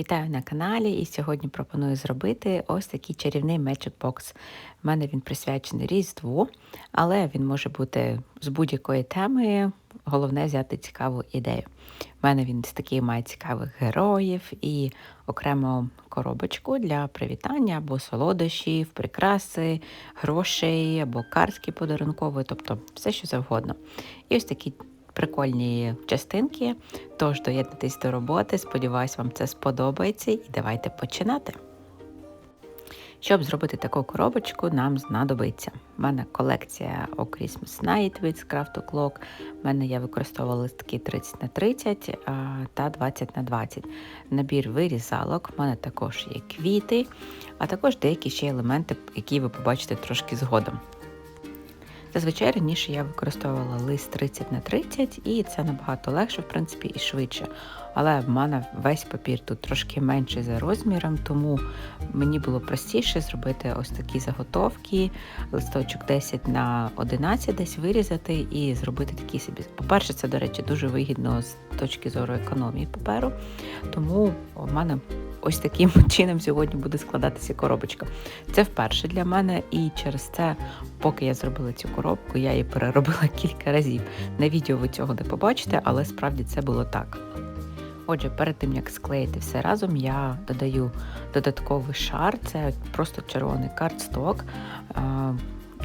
Вітаю на каналі і сьогодні пропоную зробити ось такий чарівний Magic Box. У мене він присвячений Різдву, але він може бути з будь-якої теми. Головне взяти цікаву ідею. У мене він з таких має цікавих героїв і окремо коробочку для привітання або солодощів, прикраси, грошей або картки подарункової, тобто все, що завгодно. І ось такі прикольні частинки. Тож доєднатись до роботи. Сподіваюсь, вам це сподобається, і давайте починати. Щоб зробити таку коробочку, нам знадобиться. У мене колекція O Christmas Night від Craft O'Clock. У мене я використовувала листки 30 на 30 та 20 на 20 Набір вирізалок, у мене також є квіти, а також деякі ще елементи, які ви побачите трошки згодом. Зазвичай раніше я використовувала лист 30 на 30 і це набагато легше, в принципі, і швидше. Але в мене весь папір тут трошки менший за розміром, тому мені було простіше зробити ось такі заготовки, листочок 10 на 11 десь вирізати і зробити такі собі. По-перше, це, до речі, дуже вигідно з точки зору економії паперу, тому в мене ось таким чином сьогодні буде складатися коробочка. Це вперше для мене, і через це, поки я зробила цю коробку, я її переробила кілька разів. На відео ви цього не побачите, але справді це було так. Отже, перед тим як склеїти все разом, я додаю додатковий шар, це просто червоний картсток.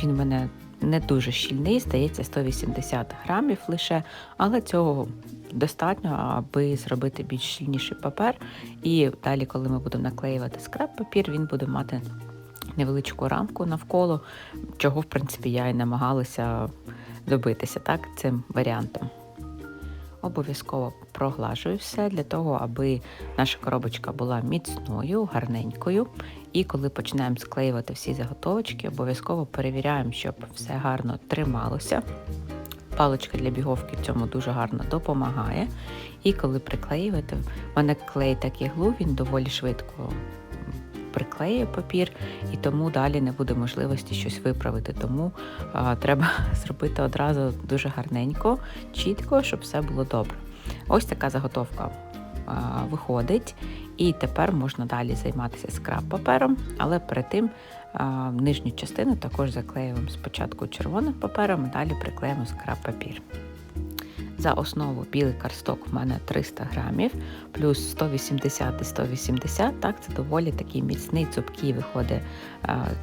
Він в мене не дуже щільний, здається, 180 грамів лише, але цього достатньо, аби зробити більш щільніший папер. І далі, коли ми будемо наклеювати скраб папір, він буде мати невеличку рамку навколо, чого, в принципі, я і намагалася добитися так, цим варіантом. Обов'язково проглажую все для того, аби наша коробочка була міцною, гарненькою. І коли починаємо склеювати всі заготовочки, обов'язково перевіряємо, щоб все гарно трималося. Паличка для біговки в цьому дуже гарно допомагає. І коли приклеюєте, в мене клей так глу, він доволі швидко приклеює папір, і тому далі не буде можливості щось виправити. Тому а, треба зробити одразу дуже гарненько, чітко, щоб все було добре. Ось така заготовка а, виходить, і тепер можна далі займатися скраб папером, але перед тим нижню частину також заклеюємо спочатку червоним папером, а далі приклеїмо скраб папір. За основу білий карсток в мене 300 грамів, плюс 180 і 180, так, це доволі такий міцний цупкий виходить,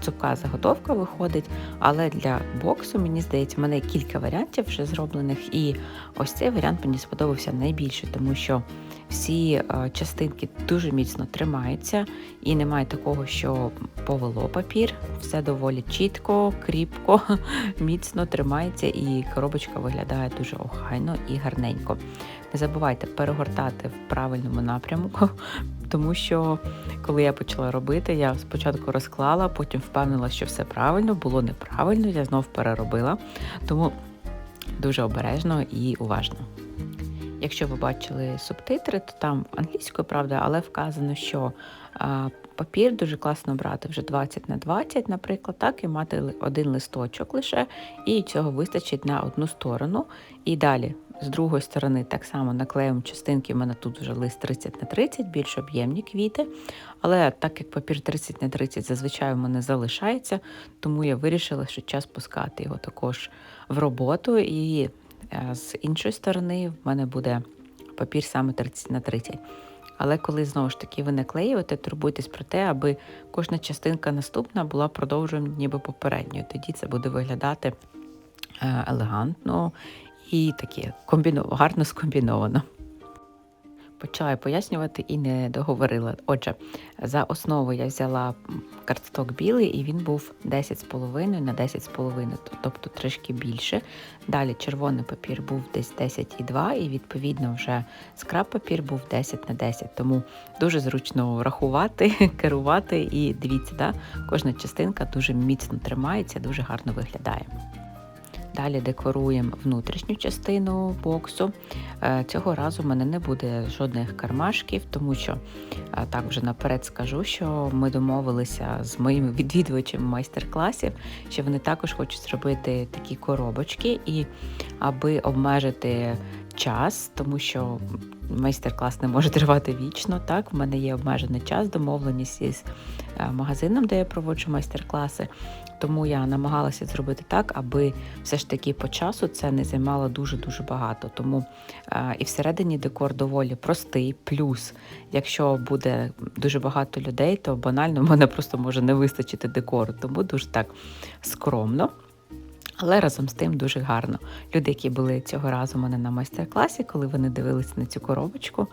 цупка заготовка виходить. Але для боксу, мені здається, в мене кілька варіантів вже зроблених, і ось цей варіант мені сподобався найбільше, тому що всі частинки дуже міцно тримаються, і немає такого, що повело папір. Все доволі чітко, кріпко, міцно тримається, і коробочка виглядає дуже охайно і гарненько. Не забувайте перегортати в правильному напрямку, тому що коли я почала робити, я спочатку розклала, потім впевнила, що все правильно, було неправильно, я знов переробила. Тому дуже обережно і уважно. Якщо ви бачили субтитри, то там англійською, правда, але вказано, що папір дуже класно брати вже 20 на 20, наприклад, так, і мати один листочок лише, і цього вистачить на одну сторону. І далі, з другої сторони, так само наклеїмо частинки. У мене тут вже лист 30 на 30, більш об'ємні квіти. Але так як папір 30 на 30 зазвичай у мене залишається, тому я вирішила, що час пускати його також в роботу. і з іншої сторони, в мене буде папір саме 30 на 30. Але коли знову ж таки ви наклеюєте, турбуйтесь про те, аби кожна частинка наступна була продовженням ніби попередньою. Тоді це буде виглядати е, елегантно і таке гарно скомбіновано. Почала пояснювати і не договорила. Отже, за основу я взяла картсток білий, і він був 10,5 на 10,5, тобто трішки більше. Далі червоний папір був десь 10,2, і відповідно вже скраб папір був 10 на 10. Тому дуже зручно рахувати, керувати. І дивіться, да, кожна частинка дуже міцно тримається, дуже гарно виглядає. Далі декоруємо внутрішню частину боксу. Е, цього разу в мене не буде жодних кармашків, тому що е, так вже наперед скажу, що ми домовилися з моїми відвідувачами майстер-класів, що вони також хочуть зробити такі коробочки, і аби обмежити час, тому що майстер-клас не може тривати вічно. Так, в мене є обмежений час, домовленість із е, магазином, де я проводжу майстер-класи. Тому я намагалася зробити так, аби все ж таки по часу це не займало дуже-дуже багато. Тому е, і всередині декор доволі простий. Плюс, якщо буде дуже багато людей, то банально в мене просто може не вистачити декору. Тому дуже так скромно. Але разом з тим дуже гарно. Люди, які були цього разу у мене на майстер-класі, коли вони дивилися на цю коробочку,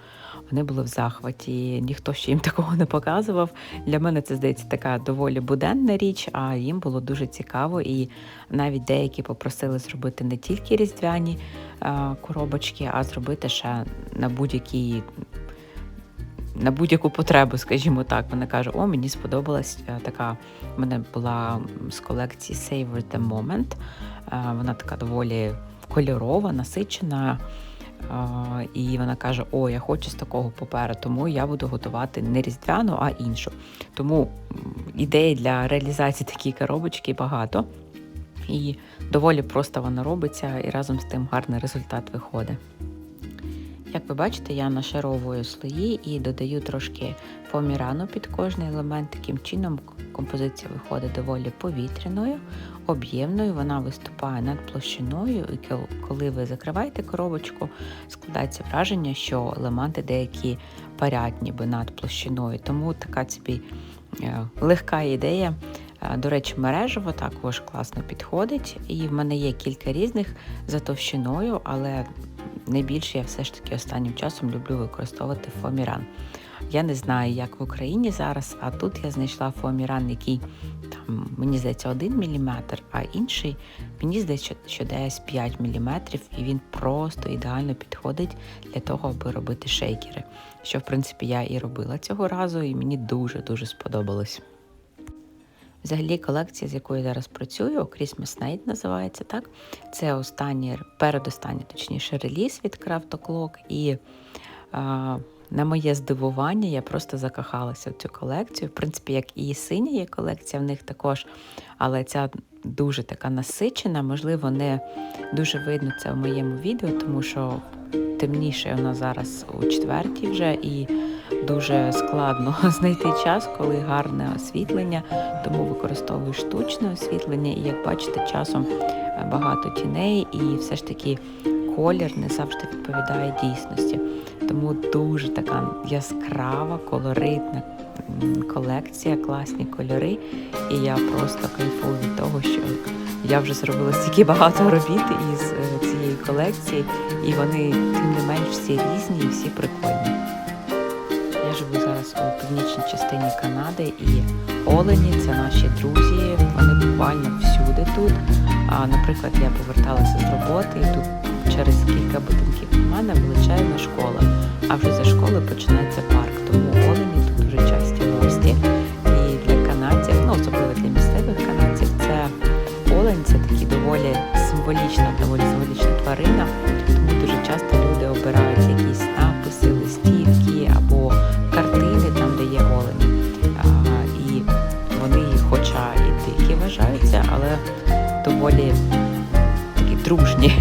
вони були в захваті. Ніхто ще їм такого не показував. Для мене це здається така доволі буденна річ, а їм було дуже цікаво. І навіть деякі попросили зробити не тільки різдвяні коробочки, а зробити ще на будь-якій. На будь-яку потребу, скажімо так, вона каже: О, мені сподобалась е, така. У мене була з колекції Savor the Moment. Е, Вона така доволі кольорова, насичена. Е, І вона каже: О, я хочу з такого паперу, тому я буду готувати не різдвяну, а іншу. Тому ідей для реалізації такої коробочки багато. І доволі просто вона робиться, і разом з тим гарний результат виходить. Як ви бачите, я нашаровую слої і додаю трошки фоамірану під кожний елемент. Таким чином композиція виходить доволі повітряною, об'ємною, вона виступає над площиною, і коли ви закриваєте коробочку, складається враження, що елементи деякі парять ніби над площиною. Тому така собі е, легка ідея. Е, До речі, мережево також класно підходить, і в мене є кілька різних за товщиною, але найбільше я все ж таки останнім часом люблю використовувати фоаміран. Я не знаю, як в Україні зараз, а тут я знайшла фоаміран, який там, мені здається, 1 мм, а інший, мені здається, що десь 5 мм, і він просто ідеально підходить для того, аби робити шейкери. Що, в принципі, я і робила цього разу, і мені дуже-дуже сподобалось. Взагалі, колекція, з якою я зараз працюю, Christmas Night називається так. Це останній, передостанній, точніше, реліз від Craft O'Clock. І на моє здивування я просто закохалася в цю колекцію. В принципі, як і синя є колекція в них також, але ця дуже така насичена, можливо, не дуже видно це в моєму відео, тому що темніше вона зараз у четвертій вже і дуже складно знайти час, коли гарне освітлення, тому використовую штучне освітлення, і як бачите, часом е, багато тіней, і все ж таки колір не завжди відповідає дійсності. Тому дуже така яскрава, колоритна колекція, класні кольори. І я просто кайфую від того, що я вже зробила стільки багато робіт із е, цієї колекції, і вони тим не менш всі різні і всі прикольні. Я живу зараз у північній частині Канади і Олені це наші друзі. Вони буквально всюди тут. А, наприклад, я поверталася з роботи і тут через кілька будинків від мене величезна школа. А вже за школи починається парк. Тому Олені тут дуже часті гості. І для канадців, ну особливо для місцевих канадців, це олень це такий доволі символічна, доволі символічна тварина. Тому дуже часто люди обирають якісь написи, листівки або картини там, де є олені. А, і вони, хоча і дикі вважаються, але доволі такі дружні.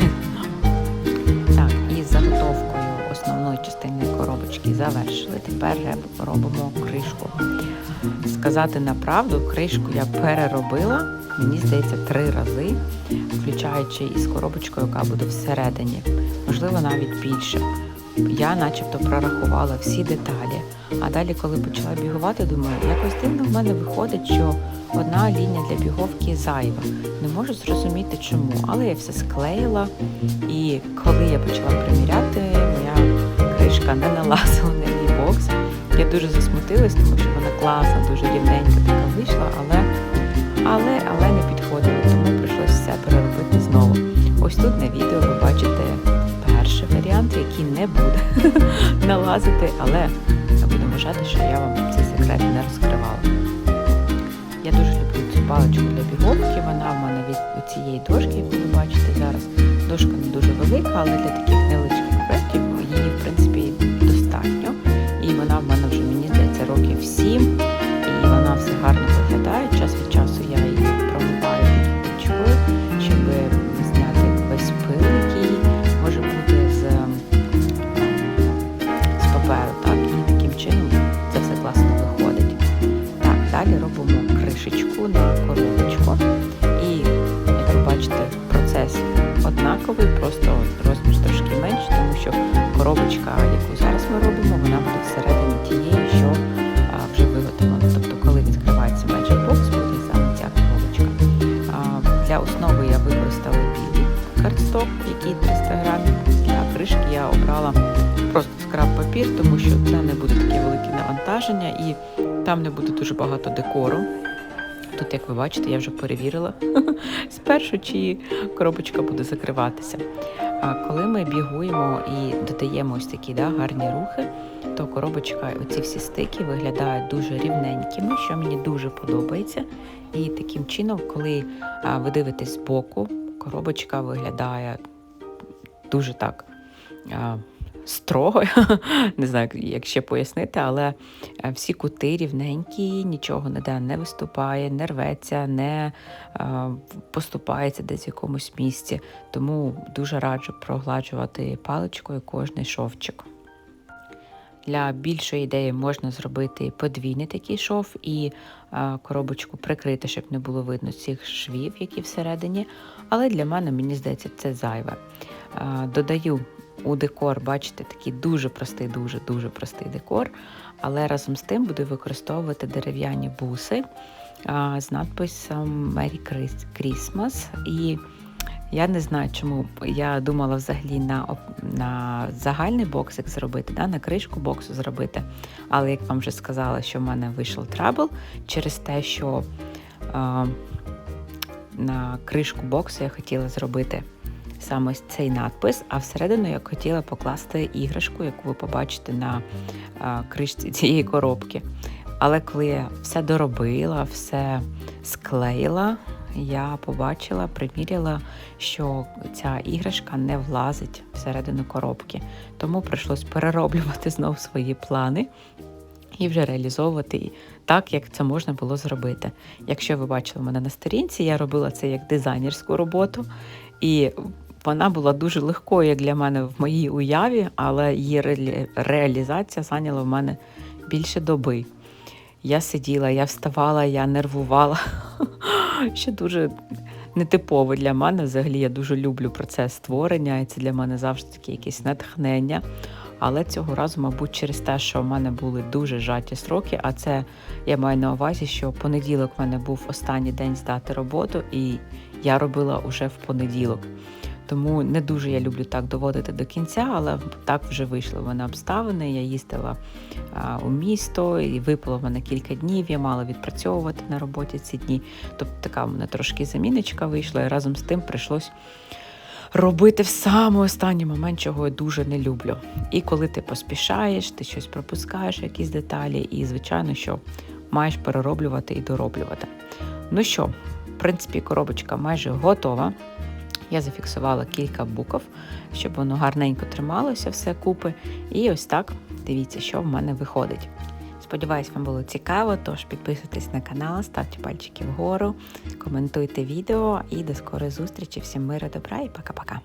Завершили. Тепер робимо кришку. Сказати на правду, кришку я переробила, мені здається, три рази, включаючи із коробочкою, яка буде всередині, можливо, навіть більше. Я начебто прорахувала всі деталі. А далі, коли почала бігувати, думаю, якось дивно в мене виходить, що одна лінія для біговки зайва. Не можу зрозуміти чому, але я все склеїла. І коли я почала приміряти, моя не налазила на мій бокс. Я дуже засмутилась, тому що вона класна, дуже рівненька така вийшла, але, але, але не підходила, тому прийшлося все переробити знову. Ось тут на відео ви бачите перший варіант, який не буде налазити, але буду вважати, що я вам цей секрет не розкривала. Я дуже люблю цю паличку для біговки. Вона в мене від цієї дошки, яку ви бачите зараз. Дошка не дуже велика, але для таких невеличких навантаження, і там не буде дуже багато декору. Тут, як ви бачите, я вже перевірила спершу, чи коробочка буде закриватися. А коли ми бігуємо і додаємо ось такі да, гарні рухи, то коробочка, оці всі стики виглядають дуже рівненькими, що мені дуже подобається. І таким чином, коли ви дивитесь збоку, коробочка виглядає дуже так. Строго, не знаю, як ще пояснити, але е, всі кути рівненькі, нічого ніде не виступає, не рветься, не е, поступається десь в якомусь місці. Тому дуже раджу прогладжувати паличкою кожний шовчик. Для більшої ідеї можна зробити подвійний такий шов і а, коробочку прикрити, щоб не було видно цих швів, які всередині. Але для мене, мені здається, це зайве. Додаю у декор, бачите, такий дуже простий, дуже-дуже простий декор. Але разом з тим буду використовувати дерев'яні буси а, з надписом Merry Christmas. І я не знаю, чому я думала взагалі на на загальний боксик зробити, да, на кришку боксу зробити. Але як вам вже сказала, що в мене вийшов трабл через те, що а, на кришку боксу я хотіла зробити саме ось цей надпис, а всередину я хотіла покласти іграшку, яку ви побачите на кришці цієї коробки. Але коли я все доробила, все склеїла, я побачила, приміряла, що ця іграшка не влазить всередину коробки. Тому прийшлось перероблювати знову свої плани і вже реалізовувати так, як це можна було зробити. Якщо ви бачили мене на сторінці, я робила це як дизайнерську роботу, і вона була дуже легкою як для мене в моїй уяві, але її реалізація зайняла в мене більше доби. Я сиділа, я вставала, я нервувала, що дуже нетипово для мене. Взагалі я дуже люблю процес створення, і це для мене завжди таке якесь натхнення. Але цього разу, мабуть, через те, що в мене були дуже жаті сроки, а це я маю на увазі, що понеділок в мене був останній день здати роботу, і я робила уже в понеділок. Тому не дуже я люблю так доводити до кінця, але так вже вийшло в мене обставини. Я їздила а, у місто і випало в мене кілька днів. Я мала відпрацьовувати на роботі ці дні. Тобто така в мене трошки заміночка вийшла, і разом з тим прийшлось. Робити в самий останній момент, чого я дуже не люблю. І коли ти поспішаєш, ти щось пропускаєш, якісь деталі, і, звичайно, що маєш перероблювати і дороблювати. Ну що, в принципі, коробочка майже готова. Я зафіксувала кілька букв, щоб воно гарненько трималося все купи. І ось так дивіться, що в мене виходить. Сподіваюсь, вам було цікаво, тож підписуйтесь на канал, ставте пальчики вгору, коментуйте відео і до скорої зустрічі. Всім миру, добра і пока-пока.